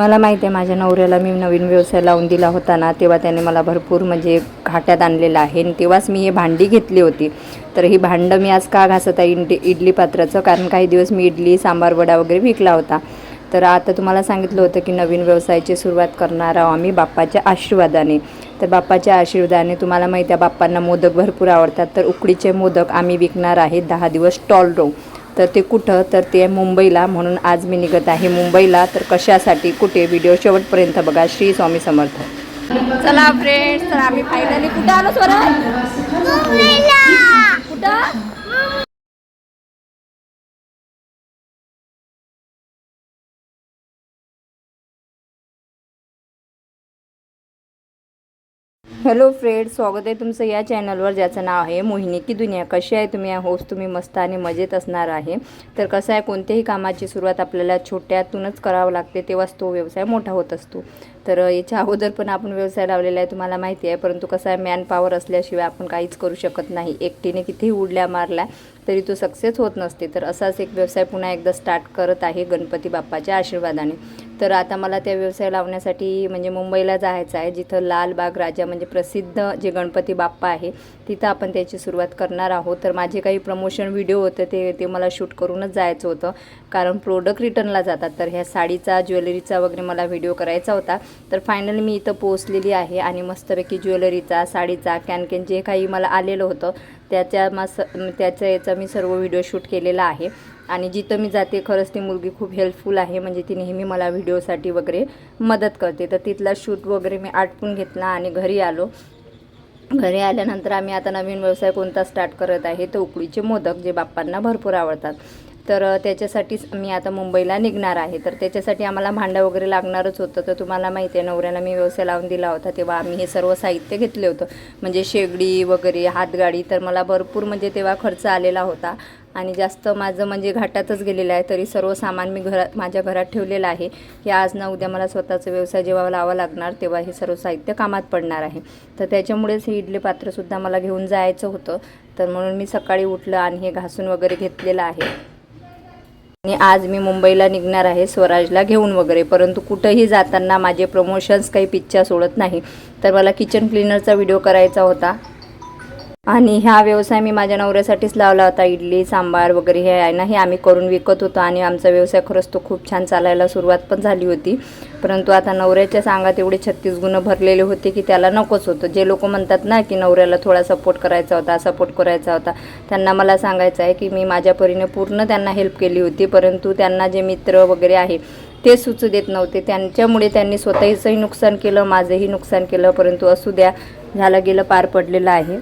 मला माहिती आहे माझ्या नवऱ्याला मी नवीन व्यवसाय लावून दिला होता ना तेव्हा त्याने मला भरपूर म्हणजे घाट्यात आणलेलं आहे. आणि तेव्हाच मी हे भांडी घेतली होती. तर ही भांडं मी आज का घासत आहे? इंडी इडली पात्राचं कारण काही दिवस मी इडली सांबार वडा वगैरे विकला होता. तर आता तुम्हाला सांगितलं होतं की नवीन व्यवसायाची सुरुवात करणार आहोत आम्ही बाप्पाच्या आशीर्वादाने. तर बाप्पाच्या आशीर्वादाने तुम्हाला माहिती आहे बाप्पांना मोदक भरपूर आवडतात. तर उकडीचे मोदक आम्ही विकणार आहे. दहा दिवस स्टॉल रो तर ते कुठं? तर ते मुंबईला. म्हणून आज मी निघत आहे मुंबईला. तर कशासाठी कुठे? व्हिडिओ शेवटपर्यंत बघा. श्री स्वामी समर्थ. चला फ्रेंड्स तर आम्ही फायनली कुठं आलो स्वरा कुठं? हॅलो फ्रेंड स्वागत आहे तुमचं या चॅनलवर ज्याचं नाव आहे मोहिनी की दुनिया. कशी आहे तुम्ही? होस तुम्ही मस्त आणि मजेत असणार आहे. तर कसं आहे कोणत्याही कामाची सुरुवात आपल्याला छोट्यातूनच करावं लागते तेव्हाच तो व्यवसाय मोठा होत असतो. तर याच्या अगोदर पण आपण व्यवसाय लावलेला आहे तुम्हाला माहिती आहे. परंतु कसं आहे मॅन पॉवर असल्याशिवाय आपण काहीच करू शकत नाही. एकटीने कितीही उडल्या मारल्या तरी तो सक्सेस होत नसते. तर असाच एक व्यवसाय पुन्हा एकदा स्टार्ट करत आहे गणपती बाप्पाच्या आशीर्वादाने. तर आता मला त्या व्यवसाय लावण्यासाठी म्हणजे मुंबईला जायचं आहे जिथं लालबाग राजा म्हणजे प्रसिद्ध जे गणपती बाप्पा आहे तिथं आपण त्याची सुरुवात करणार आहोत. तर माझे काही प्रमोशन व्हिडिओ होते ते ते मला शूट करूनच जायचं होतं. कारण प्रोडक्ट रिटर्नला जातात. तर ह्या साडीचा ज्वेलरीचा वगैरे मला व्हिडिओ करायचा होता. तर फायनली मी इथं पोहोचलेली आहे आणि मस्तपैकी ज्वेलरीचा साडीचा कॅनकॅन जे काही मला आलेलं होतं त्याच्या मस त्याचा याचा मी सर्व व्हिडिओ शूट केलेला आहे. आणि जिथं मी जाते खरंच ती मुलगी खूप हेल्पफुल आहे म्हणजे ती नेहमी मला व्हिडिओसाठी वगैरे मदत करते. तर तिथला शूट वगैरे मी आटपून घेतला आणि घरी आलो. घरी आल्यानंतर आम्ही आता नवीन व्यवसाय कोणता स्टार्ट करत आहे तर उकडीचे मोदक जे बाप्पांना भरपूर आवडतात. तर त्याच्यासाठीच मी आता मुंबईला निघणार आहे. तर त्याच्यासाठी आम्हाला भांडं वगैरे लागणारच होतं. तर तुम्हाला माहिती आहे नवऱ्याला मी व्यवसाय लावून दिला होता तेव्हा आम्ही हे सर्व साहित्य घेतले होतं. म्हणजे शेगडी वगैरे हातगाडी तर मला भरपूर म्हणजे तेव्हा खर्च आलेला होता. आणि जास्त माझं म्हणजे घाटातच गेलेलं आहे तरी सर्व सामान मी घरात माझ्या घरात ठेवलेलं आहे. की आज ना उद्या मला स्वतःचा व्यवसाय जेव्हा लावा लागणार तेव्हा हे सर्व साहित्य कामात पडणार आहे. तर त्याच्यामुळेच हे इडली पात्रसुद्धा मला घेऊन जायचं होतं. तर म्हणून मी सकाळी उठलं आणि हे घासून वगैरे घेतलेलं आहे. आणि आज मी मुंबईला निघणार आहे स्वराजला घेऊन वगैरे परंतु कुठंही जाताना माझे प्रमोशन्स काही पिच्चर सोडत नाही. तर मला किचन क्लीनरचा व्हिडिओ करायचा होता. आणि ह्या व्यवसाय मी माझ्या नवऱ्यासाठीच लावला होता. इडली सांबार वगैरे हे आहे ना हे आम्ही करून विकत होतो आणि आमचा व्यवसाय खरंच तो खूप छान चालायला सुरुवात पण झाली होती. परंतु आता नवऱ्याच्या सांगात एवढे छत्तीस गुण भरलेले होते की त्याला नकोच होतं. जे लोक म्हणतात ना की नवऱ्याला थोडा सपोर्ट करायचा होता सपोर्ट करायचा होता त्यांना मला सांगायचं आहे की मी माझ्या परीने पूर्ण त्यांना हेल्प केली होती. परंतु त्यांना जे मित्र वगैरे आहे ते सुचू देत नव्हते. त्यांच्यामुळे त्यांनी स्वतःचंही नुकसान केलं माझंही नुकसान केलं परंतु असू द्या झालं गेलं पार पडलेलं आहे.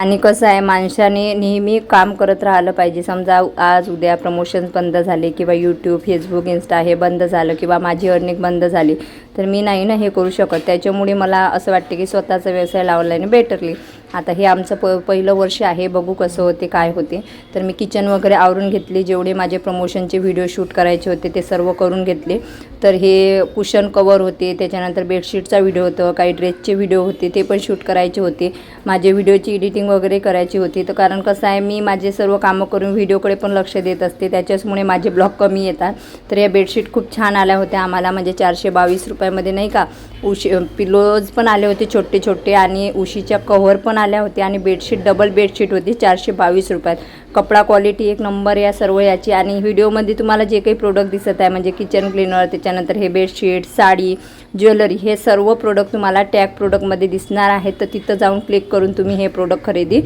आणि कसं आहे माणसाने नेहमी काम करत राहिलं पाहिजे. समजा आज उद्या प्रमोशन्स बंद झाले किंवा यूट्यूब फेसबुक इन्स्टा हे बंद झालं किंवा माझी अर्निंग बंद झाली तर मी नाही ना हे करू शकत. त्याच्यामुळे मला असं वाटते की स्वतःचा व्यवसाय लावल्याने बेटरली आता हे आमचं प पहिलं वर्ष आहे बघू कसं होते काय होते. तर मी किचन वगैरे आवरून घेतली जेवढे माझे प्रमोशनचे व्हिडिओ शूट करायचे होते ते सर्व करून घेतले. तर हे कुशन कवर होते त्याच्यानंतर बेडशीटचा व्हिडिओ होतं काही ड्रेसचे व्हिडिओ होते ते पण शूट करायचे होते. माझे व्हिडिओची एडिटिंग वगैरे करायची होती. तर कारण कसं आहे मी माझे सर्व कामं करून व्हिडिओकडे पण लक्ष देत असते. त्याच्याचमुळे माझे ब्लॉग कमी येतात. तर या बेडशीट खूप छान आल्या होत्या आम्हाला. म्हणजे चारशे बावीस रुपयामध्ये नाही का? उशी पिलोज पण आले होते छोटे छोटे आणि उशीच्या कव्हर पण आल्या होत्या आणि बेडशीट डबल बेडशीट होती चारशे बावीस रुपयात. कपडा क्वालिटी एक नंबर या सर्व याची. आणि व्हिडिओमध्ये तुम्हाला जे काही प्रोडक्ट दिसत आहे म्हणजे किचन क्लीनर त्याच्यानंतर हे बेडशीट साडी ज्वेलरी हे सर्व प्रोडक्ट तुम्हाला टॅग प्रोडक्टमध्ये दिसणार आहेत तर तिथं जाऊन क्लिक करून तुम्ही हे प्रोडक्ट खरेदी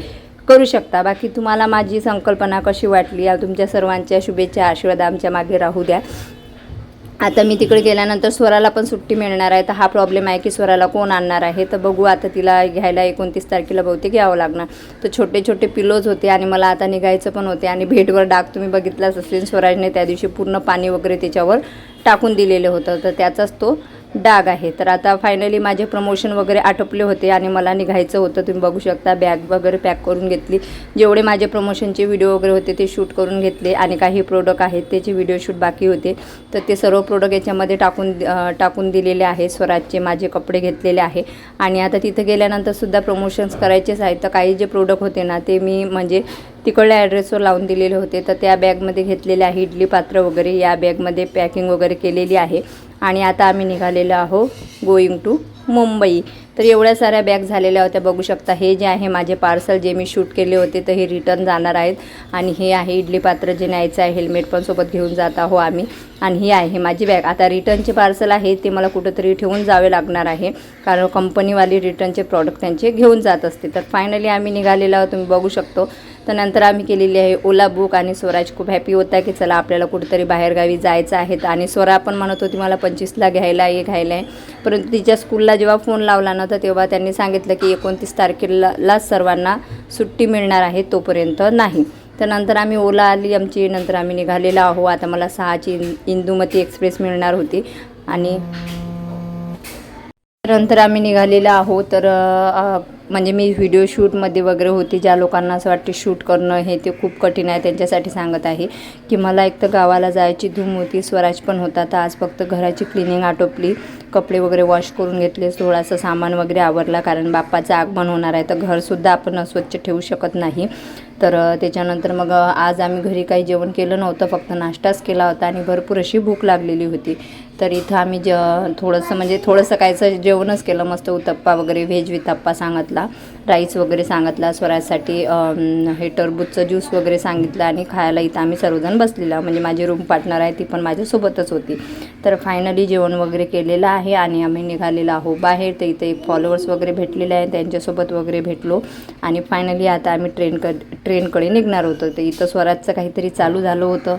करू शकता. बाकी तुम्हाला माझी संकल्पना कशी वाटली या तुमच्या सर्वांच्या शुभेच्छा आशीर्वाद आमच्या मागे राहू द्या. आता मी तिकडे गेल्यानंतर स्वराला पण सुट्टी मिळणार आहे. तर हा प्रॉब्लेम आहे की स्वराला कोण आणणार आहे? तर बघू आता तिला घ्यायला एकोणतीस तारखेला बहुतेक यावं लागणार. तर छोटे छोटे पिलोज होते आणि मला आता निघायचं पण होते आणि भेटवर डाग तुम्ही बघितलाच असेल स्वराजने त्या दिवशी पूर्ण पाणी वगैरे त्याच्यावर टाकून दिलेलं होतं. तर त्याचाच तो डाग आहे. तर आता फायनली माझे प्रमोशन वगैरे आटोपले होते आणि मला निघायचं होतं. तुम्ही बघू शकता बॅग वगैरे पॅक करून घेतली. जेवढे माझे प्रमोशनचे व्हिडिओ वगैरे होते ते शूट करून घेतले आणि काही प्रोडक्ट आहेत त्याचे व्हिडिओ शूट बाकी होते. तर ते सर्व प्रोडक्ट याच्यामध्ये टाकून टाकून दिलेले आहे. स्वराजचे माझे कपडे घेतलेले आहे. आणि आता तिथं गेल्यानंतरसुद्धा प्रमोशन्स करायचेच आहेत. तर काही जे प्रोडक्ट होते ना ते मी म्हणजे तिकडल्या ॲड्रेसवर लावून दिलेले होते. तर त्या बॅगमध्ये घेतलेले आहे. इडली पात्र वगैरे या बॅगमध्ये पॅकिंग वगैरे केलेली आहे. आणि आता आम्ही निघालेलो आहो गोईंग टू मुंबई. तर एवढ्या साऱ्या बॅग झालेल्या होत्या बघू शकता. हे जे आहे माझे पार्सल जे मी शूट केले होते तर हे रिटर्न जाणार आहेत. आणि हे आहे इडली पात्र जे न्यायचं आहे हेल्मेट पण सोबत घेऊन जात आहो आम्ही. आणि ही आहे माझी बॅग आता रिटर्नचे पार्सल आहे ते मला कुठंतरी ठेवून जावे लागणार आहे. कारण कंपनीवाली रिटर्नचे प्रॉडक्ट त्यांचे घेऊन जात असते तर फायनली आम्ही निघालेलो आहोत तुम्ही बघू शकतो. तर नंतर आम्ही केलेली आहे ओला बुक आणि स्वराज खूप हॅपी होता की चला आपल्याला कुठेतरी बाहेरगावी जायचं आहे. आणि स्वरा पण म्हणत होती मला पंचवीसला घ्यायला आहे घ्यायला आहे परंतु तिच्या स्कूलला जेव्हा फोन लावला ना तर तेव्हा त्यांनी सांगितलं की एकोणतीस तारखेलाच सर्वांना सुट्टी मिळणार आहे तोपर्यंत नाही. तर नंतर आम्ही ओला आली आमची नंतर आम्ही निघालेलो आहो आता मला सहाची इंदुमती एक्सप्रेस मिळणार होती. आणि नंतर आम्ही निघालेलो आहो तर म्हणजे मी व्हिडिओ शूटमध्ये वगैरे होती. ज्या लोकांना असं वाटते शूट करणं हे ते खूप कठीण आहे त्यांच्यासाठी सांगत आहे की मला एक तर गावाला जायची धूम होती स्वराज पण होता. तर आज फक्त घराची क्लिनिंग आटोपली कपडे वगैरे वॉश करून घेतले थोडासा सामान वगैरे आवरला कारण बाप्पाचं आगमन होणार आहे. तर घरसुद्धा आपण अस्वच्छ ठेवू शकत नाही. तर त्याच्यानंतर मग आज आम्ही घरी काही जेवण केलं नव्हतं फक्त नाश्ताच केला होता आणि भरपूर अशी भूक लागलेली होती. तर इथं आम्ही ज थोडंसं म्हणजे थोडंसं कायचं जेवणच केलं मस्त उत्तप्पा वगैरे व्हेज वितप्पा सांगितला राईस वगैरे सांगितला स्वराजसाठी हे टरबूजचं ज्यूस वगैरे सांगितलं आणि खायला इथं आम्ही सर्वजण बसलेला. म्हणजे माझी रूम पार्टनर आहे ती पण माझ्यासोबतच होती. तर फायनली जेवण वगैरे केलेलं आहे आणि आम्ही निघालेलो आहो बाहेर. ते इथे फॉलोअर्स वगैरे भेटलेले आहे त्यांच्यासोबत वगैरे भेटलो. आणि फायनली आता आम्ही ट्रेन क ट्रेनकडे निघणार होतो. तर इथं स्वराजचं काहीतरी चालू झालं होतं.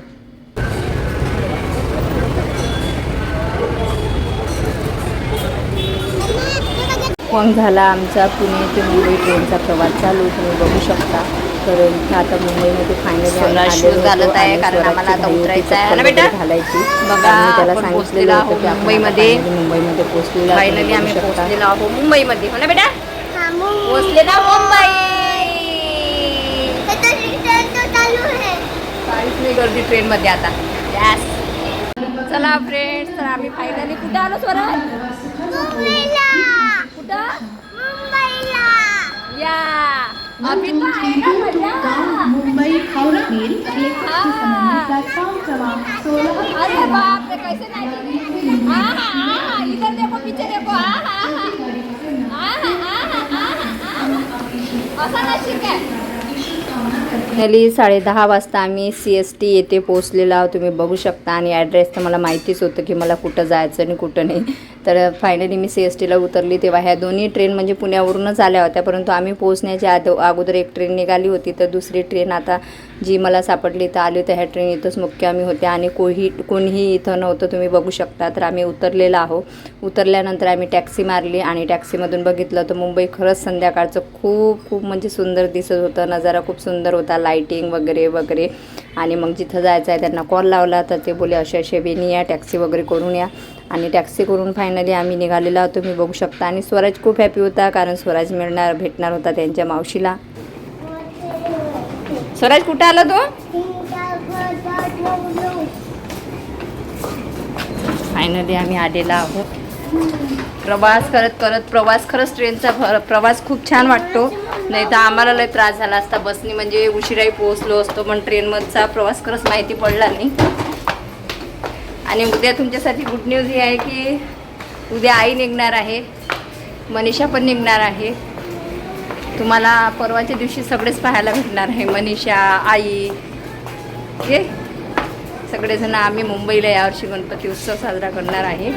मग झाला आमचा पुणे ते मुंबई ट्रेनचा प्रवास चालू तुम्ही बघू शकता. तर इथं आता मुंबईमध्ये फायनल घालत आहे, कारण आम्हाला आता उतरायचं आहे. ना बेटा? घालायची. बघा, आम्ही त्याला सांगितलेलं पोहोचलेलो होतं की मुंबईमध्ये. आता मुंबईमध्ये. पोहोचलेलो आहोत, फायनली आम्ही. पोहोचलेलो आहोत मुंबईमध्ये. हो ना बेटा? पोहोचले ना मुंबई. काहीच नाही गर्दी ट्रेन मध्ये आता. यस चला फ्रेंड्स तर आम्ही फायनली कुठं आलो स्वराज? कुठं या. अभी तो आहे ना मजा मुंबई हावड़ा मेल एक हाँ। प्लेटफॉर्म क्रमांक सोलह अरे बाप रे कैसे नहीं हाँ हाँ हाँ इधर देखो पीछे देखो हाँ हाँ हाँ हाँ हाँ हाँ हाँ असा नशीब आहे. फायनली साडे दहा वाजता आम्ही सी एस टी येथे पोहोचलेलो आहोत. तुम्ही बघू शकता आणि ॲड्रेस तर मला माहितीच होतं की मला कुठं जायचं आणि कुठं नाही. तर फायनली मी सी एस टीला उतरली. तेव्हा ह्या दोन्ही ट्रेन म्हणजे पुण्यावरूनच आल्या होत्या. परंतु आम्ही पोहोचण्याच्या आद अगोदर एक ट्रेन निघाली होती. तर दुसरी ट्रेन आता जी मला सापडली तर आली होत्या ह्या ट्रेन इथंच मुख्य आम्ही होत्या आणि कोही कोणीही इथं नव्हतं तुम्ही बघू शकता. तर आम्ही उतरलेलो आहो उतरल्यानंतर आम्ही टॅक्सी मारली आणि टॅक्सीमधून बघितलं तर मुंबई खरंच संध्याकाळचं खूप खूप म्हणजे सुंदर दिसत होतं. नजारा खूप सुंदर होता. लाईटिंग वगैरे वगैरे. आणि मग जिथं जायचं आहे त्यांना कॉल लावला. तर ते बोले असे असे बेनी या टॅक्सी वगैरे करून या. आणि टॅक्सी करून फायनली आम्ही निघालेलो आहोत. तुम्ही बघू शकता. आणि स्वराज खूप हॅपी होता कारण स्वराज मिळणार भेटणार होता त्यांच्या मावशीला. स्वराज कुठं आला तो? फायनली आम्ही आलेला आहोत. प्रवास करत करत प्रवास खरंच ट्रेनचा प्रवास खूप छान वाटतो. नाही तर आम्हाला लय त्रास झाला असता. बसनी म्हणजे उशिराही पोहोचलो असतो पण ट्रेनमधचा प्रवास खरंच माहिती पडला नाही. आणि उद्या तुमच्यासाठी गुड न्यूज ही आहे की उद्या आई निघणार आहे. मनीषा पण निघणार आहे. तुम्हाला परवाच्या दिवशी सगळेच पाहायला भेटणार आहे. मनीषा आई. हे? सगळेजण आम्ही मुंबईला यावर्षी गणपती उत्सव साजरा करणार आहे.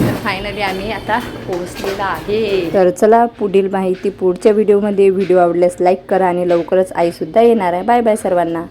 तर फायनली आम्ही आता पोहोचलेला आहे. तर चला पुढील माहिती पुढच्या व्हिडिओमध्ये व्हिडिओ आवडल्यास लाईक करा आणि लवकरच आईसुद्धा येणार आहे. बाय बाय सर्वांना.